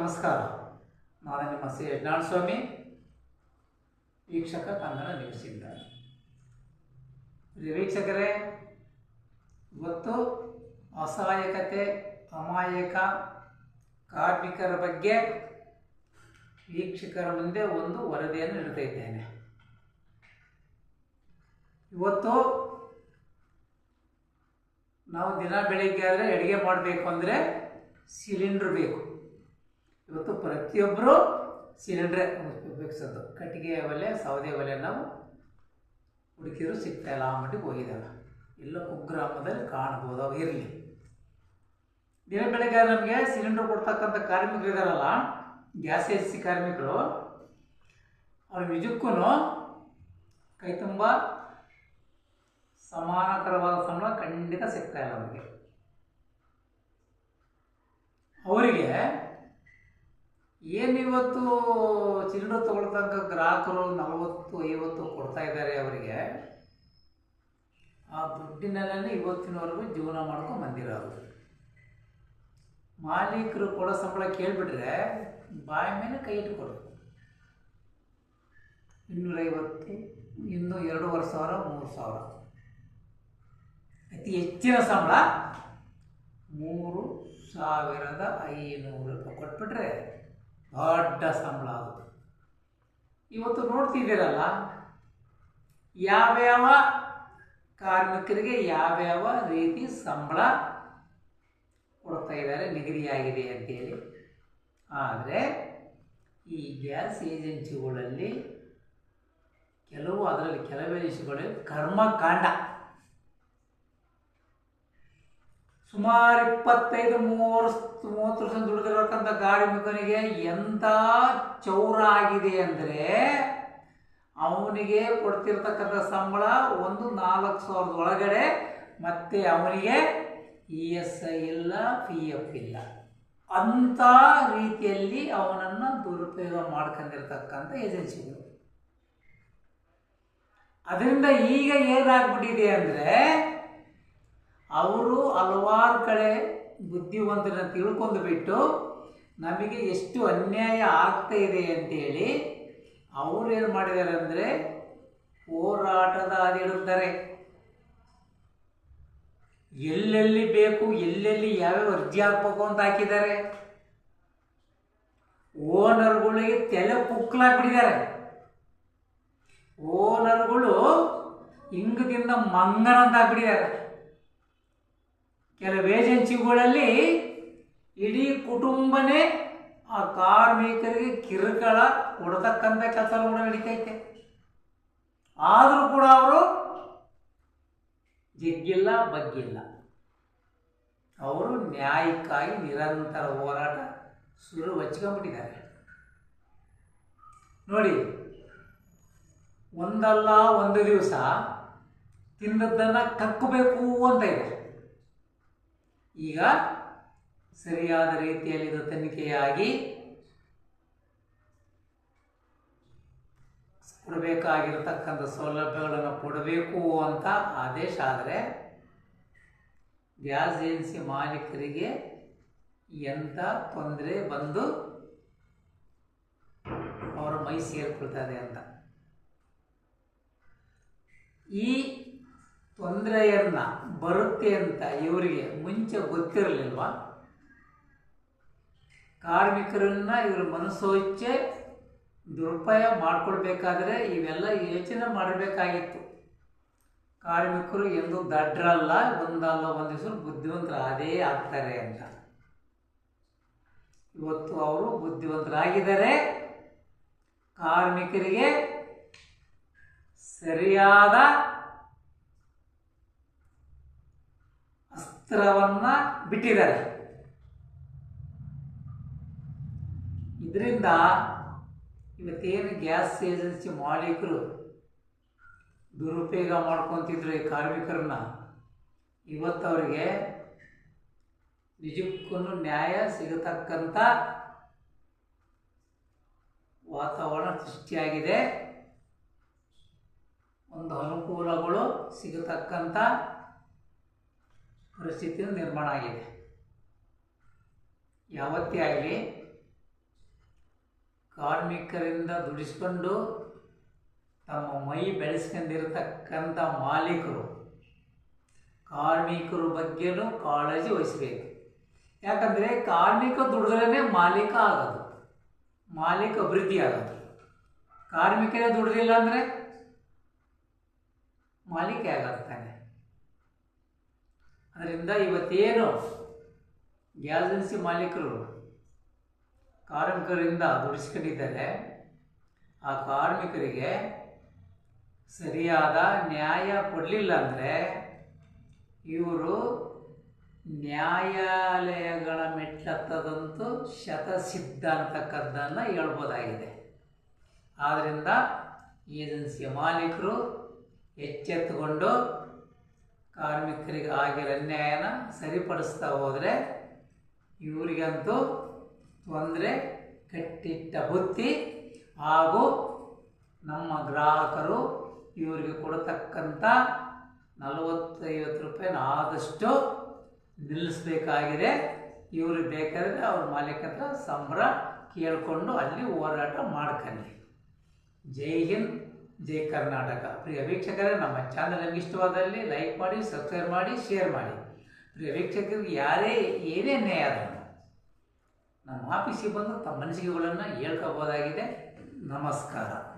ನಮಸ್ಕಾರ. ನಾನು ನಿಮ್ಮ ಸಿ. ಯಜ್ಞಾನ ಸ್ವಾಮಿ ವೀಕ್ಷಕ ಕನ್ನಡ ನ್ಯೂಸಿಂದ ವೀಕ್ಷಕರೇ, ಇವತ್ತು ಅಸಹಾಯಕತೆ, ಅಮಾಯಕ, ಕಾರ್ಮಿಕರ ಬಗ್ಗೆ ವೀಕ್ಷಕರ ಮುಂದೆ ಒಂದು ವರದಿಯನ್ನು ಇಡ್ತಾ ಇದ್ದೇನೆ. ಇವತ್ತು ನಾವು ದಿನ ಬೆಳಿಗ್ಗೆ ಆದರೆ ಅಡುಗೆ ಮಾಡಬೇಕು ಅಂದರೆ ಸಿಲಿಂಡ್ರ್ ಬೇಕು. ಇವತ್ತು ಪ್ರತಿಯೊಬ್ಬರು ಸಿಲಿಂಡ್ರೆ ಉಪಯೋಗಿಸೋದು ಕಟ್ಟಿಗೆ ಒಲೆ ಸೌದೆ ಒಲೆ ನಾವು ಹುಡುಕಿದ್ರು ಸಿಗ್ತಾ ಇಲ್ಲ ಮಟ್ಟಿಗೆ ಹೋಗಿದ್ದಾವೆ ಎಲ್ಲ ಕುಗ್ರಾಮದಲ್ಲಿ ಕಾಣ್ಬೋದು ಅವು ಇರಲಿ. ದಿನ ಬೆಳಗ್ಗೆ ನಮಗೆ ಸಿಲಿಂಡರ್ ಕೊಡ್ತಕ್ಕಂಥ ಕಾರ್ಮಿಕರು ಇದಾರಲ್ಲ, ಗ್ಯಾಸ್ ಏಜೆನ್ಸಿ ಕಾರ್ಮಿಕರು, ಅವ್ರ ನಿಜಕ್ಕೂ ಕೈ ತುಂಬ ಸಮಾನಕರವಾದ ಸಂಬಳ ಖಂಡಿತ ಸಿಗ್ತಾ ಇಲ್ಲ ಅವರಿಗೆ ಅವರಿಗೆ ಏನು ಇವತ್ತು ತಗೊಳ್ತಕ್ಕ ಗ್ರಾಹಕರು ನಲವತ್ತು, ಐವತ್ತು ಕೊಡ್ತಾ ಇದ್ದಾರೆ ಅವರಿಗೆ. ಆ ದುಡ್ಡಿನಲ್ಲೇ ಇವತ್ತಿನವರೆಗೂ ಜೀವನ ಮಾಡ್ಕೊಂಡು ಬಂದಿರೋದು. ಮಾಲೀಕರು ಕೊಡೋ ಸಂಬಳ ಕೇಳಿಬಿಟ್ರೆ ಬಾಯಿ ಮೇಲೆ ಕೈ ಇಟ್ಕೊಡ್ಬೇಕು ಇನ್ನೂರೈವತ್ತು, ಇನ್ನು ಎರಡೂವರೆ ಸಾವಿರ, ಮೂರು ಸಾವಿರ. ಅತಿ ಹೆಚ್ಚಿನ ಸಂಬಳ ಮೂರು ಸಾವಿರದ ಐನೂರು ರೂಪಾಯಿ ಕೊಟ್ಬಿಟ್ರೆ ದೊಡ್ಡ ಸಂಬಳ ಅದು. ಇವತ್ತು ನೋಡ್ತಿದ್ದೀರಲ್ಲ, ಯಾವ್ಯಾವ ಕಾರ್ಮಿಕರಿಗೆ ಯಾವ್ಯಾವ ರೀತಿ ಸಂಬಳ ಕೊಡ್ತಾ ಇದ್ದಾರೆ, ನಿಗದಿಯಾಗಿದೆ ಅಂತೇಳಿ. ಆದರೆ, ಈ ಗ್ಯಾಸ್ ಏಜೆನ್ಸಿಗಳಲ್ಲಿ ಕೆಲವು ಅದರಲ್ಲಿ ಕೆಲವು ಏಜೆನ್ಸಿಗಳಲ್ಲಿ ಕರ್ಮಕಾಂಡ. ಸುಮಾರು ಇಪ್ಪತ್ತೈದು ಮೂವತ್ತು ಮೂವತ್ತು ವರ್ಷ ದುಡಿದಿರತಕ್ಕಂಥ ಮುಖನಿಗೆ ಎಂಥ ಚೌರ ಆಗಿದೆ ಅಂದರೆ ಅವನಿಗೆ ಕೊಡ್ತಿರ್ತಕ್ಕಂಥ ಸಂಬಳ ಒಂದು ನಾಲ್ಕು ಸಾವಿರದ ಒಳಗಡೆ ಮತ್ತೆ ಅವನಿಗೆ ಇ ಎಸ್ ಐ ಇಲ್ಲ ಪಿ ಎಫ್ ಇಲ್ಲ. ಅಂಥ ರೀತಿಯಲ್ಲಿ ಅವನನ್ನು ದುರುಪಯೋಗ ಮಾಡ್ಕೊಂಡಿರ್ತಕ್ಕಂಥ ಏಜೆನ್ಸಿಗಳು. ಅದರಿಂದ ಈಗ ಏನಾಗ್ಬಿಟ್ಟಿದೆ ಅಂದರೆ ಅವರು ಹಲವಾರು ಕಡೆ ಬುದ್ಧಿವಂತರನ್ನ ತಿಳ್ಕೊಂಡು ಬಿಟ್ಟು ನಮಗೆ ಎಷ್ಟು ಅನ್ಯಾಯ ಆಗ್ತಾ ಇದೆ ಅಂತೇಳಿ ಅವರು ಏನು ಮಾಡಿದ್ದಾರೆ ಅಂದರೆ ಹೋರಾಟದ ಹಾದಿಡುತ್ತಾರೆ ಎಲ್ಲೆಲ್ಲಿ ಬೇಕು, ಎಲ್ಲೆಲ್ಲಿ ಯಾವ್ಯಾವ ಅರ್ಜಿ ಹಾಕ್ಬೇಕು ಅಂತ ಹಾಕಿದ್ದಾರೆ. ಓನರ್ಗಳಿಗೆ ತಲೆ ಕುಕ್ಲಾಕ್ಬಿಟ್ಟಿದ್ದಾರೆ ಓನರ್ಗಳು ಹಿಂಗದಿಂದ ಮಂಗನ ಅಂತ ಹಾಕ್ಬಿಟ್ಟಿದ್ದಾರೆ ಕೆಲವು ಏಜೆನ್ಸಿಗಳಲ್ಲಿ ಇಡೀ ಕುಟುಂಬನೇ ಆ ಕಾರ್ಮಿಕರಿಗೆ ಕಿರುಕಳ ಕೊಡತಕ್ಕಂಥ ಕೆಲಸ ಕೂಡ ನಡೀತೈತೆ. ಆದರೂ ಕೂಡ ಅವರು ಜಗ್ಗಿಲ್ಲ, ಬಗ್ಗಿಲ್ಲ. ಅವರು ನ್ಯಾಯಕ್ಕಾಗಿ ನಿರಂತರ ಹೋರಾಟ ಸುಳ್ಳು ಹಚ್ಕೊಂಡ್ಬಿಟ್ಟಿದ್ದಾರೆ ನೋಡಿ, ಒಂದಲ್ಲ ಒಂದು ದಿವಸ ತಿನ್ನದನ್ನು ಕಕ್ಕಬೇಕು ಅಂತ ಇದೆ. ಈಗ ಸರಿಯಾದ ರೀತಿಯಲ್ಲಿ ಇದು ತನಿಖೆಯಾಗಿ ಕೊಡಬೇಕಾಗಿರತಕ್ಕಂಥ ಸೌಲಭ್ಯಗಳನ್ನು ಕೊಡಬೇಕು ಅಂತ ಆದೇಶ ಆದರೆ ಗ್ಯಾಸ್ ಏಜೆನ್ಸಿ ಮಾಲೀಕರಿಗೆ ಎಂಥ ತೊಂದರೆ ಬಂದು ಅವರ ಮೈ ಸೇರಿಕೊಳ್ತದೆ ಅಂತ. ಈ ತೊಂದರೆಯನ್ನ ಬರುತ್ತೆ ಅಂತ ಇವರಿಗೆ ಮುಂಚೆ ಗೊತ್ತಿರಲಿಲ್ವಾ? ಕಾರ್ಮಿಕರನ್ನ ಇವರು ಮನಸ್ಸೋಚ್ಛೆ ದುರುಪಾಯ ಮಾಡ್ಕೊಳ್ಬೇಕಾದ್ರೆ ಇವೆಲ್ಲ ಯೋಚನೆ ಮಾಡಬೇಕಾಗಿತ್ತು. ಕಾರ್ಮಿಕರು ಎಂದು ದಡ್ರಲ್ಲ, ಒಂದಲ್ಲ, ಒಂದು ಬುದ್ಧಿವಂತರ ಅದೇ ಆಗ್ತಾರೆ ಅಂತ. ಇವತ್ತು ಅವರು ಬುದ್ಧಿವಂತರಾಗಿದ್ದಾರೆ. ಕಾರ್ಮಿಕರಿಗೆ ಸರಿಯಾದ ಅಸ್ತ್ರವನ್ನ ಬಿಟ್ಟಿದ್ದಾರೆ. ಇದರಿಂದ ಇವತ್ತೇನು ಗ್ಯಾಸ್ ಏಜೆನ್ಸಿ ಮಾಲೀಕರು ದುರುಪಯೋಗ ಮಾಡ್ಕೊತಿದ್ರು ಈ ಕಾರ್ಮಿಕರನ್ನ ಇವತ್ತವರಿಗೆ ನಿಜಕ್ಕೂ ನ್ಯಾಯ ಸಿಗತಕ್ಕಂಥ ವಾತಾವರಣ ಸೃಷ್ಟಿಯಾಗಿದೆ. ಒಂದು ಅನುಕೂಲಗಳು ಸಿಗತಕ್ಕಂಥ ಪರಿಸ್ಥಿತಿ ನಿರ್ಮಾಣ ಆಗಿದೆ. ಯಾವತ್ತೇ ಆಗಲಿ, ಕಾರ್ಮಿಕರಿಂದ ದುಡಿಸ್ಕೊಂಡು ತಮ್ಮ ಮೈ ಬೆಳೆಸ್ಕೊಂಡಿರತಕ್ಕಂಥ ಮಾಲೀಕರು, ಕಾರ್ಮಿಕರ ಬಗ್ಗೆನೂ ಕಾಳಜಿ ವಹಿಸಬೇಕು. ಯಾಕಂದರೆ ಕಾರ್ಮಿಕ ದುಡಿದ್ರೇ ಮಾಲೀಕ ಆಗೋದು, ಮಾಲೀಕ ಅಭಿವೃದ್ಧಿ ಆಗೋದು. ಕಾರ್ಮಿಕರೇ ದುಡಿದಿಲ್ಲ ಅಂದರೆ ಮಾಲೀಕ ಆಗುತ್ತಾನೆ ಅದರಿಂದ ಇವತ್ತೇನು ಏಜೆನ್ಸಿ ಮಾಲೀಕರು ಕಾರ್ಮಿಕರಿಂದ ದುಡಿಸ್ಕೊಂಡಿದ್ದಾರೆ, ಆ ಕಾರ್ಮಿಕರಿಗೆ ಸರಿಯಾದ ನ್ಯಾಯ ಕೊಡಲಿಲ್ಲ ಅಂದರೆ ಇವರು ನ್ಯಾಯಾಲಯಗಳ ಮೆಟ್ಲತ್ತದಂತೂ ಶತಸಿದ್ಧ ಅಂತಕ್ಕದ್ದನ್ನು ಹೇಳ್ಬೋದಾಗಿದೆ. ಆದ್ದರಿಂದ ಏಜೆನ್ಸಿಯ ಮಾಲೀಕರು ಎಚ್ಚೆತ್ತುಕೊಂಡು ಕಾರ್ಮಿಕರಿಗೆ ಆಗಿರೋ ಅನ್ಯಾಯನ ಸರಿಪಡಿಸ್ತಾ ಹೋದರೆ ಇವರಿಗಂತೂ ತೊಂದರೆ, ಕಟ್ಟಿಟ್ಟ ಬುತ್ತಿ ಹಾಗೂ ನಮ್ಮ ಗ್ರಾಹಕರು ಇವರಿಗೆ ಕೊಡತಕ್ಕಂಥ ನಲವತ್ತೈವತ್ತು ರೂಪಾಯಿನ ಆದಷ್ಟು ನಿಲ್ಲಿಸಬೇಕಾಗಿದೆ. ಇವ್ರಿಗೆ ಬೇಕಾದರೆ ಅವ್ರ ಮಾಲೀಕ ಹತ್ರ ಸಂಬಳ ಕೇಳಿಕೊಂಡು ಅಲ್ಲಿ ಹೋರಾಟ ಮಾಡ್ಕೊಳ್ಳಿ ಜೈ ಹಿಂದ್. ಜೈ ಕರ್ನಾಟಕ. ಪ್ರಿಯ ವೀಕ್ಷಕರೇ, ನಮ್ಮ ಚಾನಲ್ ನಿಮಗೆ ಇಷ್ಟವಾದಲ್ಲಿ ಲೈಕ್ ಮಾಡಿ ಸಬ್ಸ್ಕ್ರೈಬ್ ಮಾಡಿ ಶೇರ್ ಮಾಡಿ. ಪ್ರಿಯ ವೀಕ್ಷಕರಿಗೆ ಯಾರೇ ಏನೇ ನ್ಯಾಯ ಆದರೂ ನಮ್ಮ ಆಫೀಸಿಗೆ ಬಂದು ತಮ್ಮ ಮನಸ್ಸಿಗೆಗಳನ್ನು ಹೇಳ್ಕೋಬೋದಾಗಿದೆ. ನಮಸ್ಕಾರ.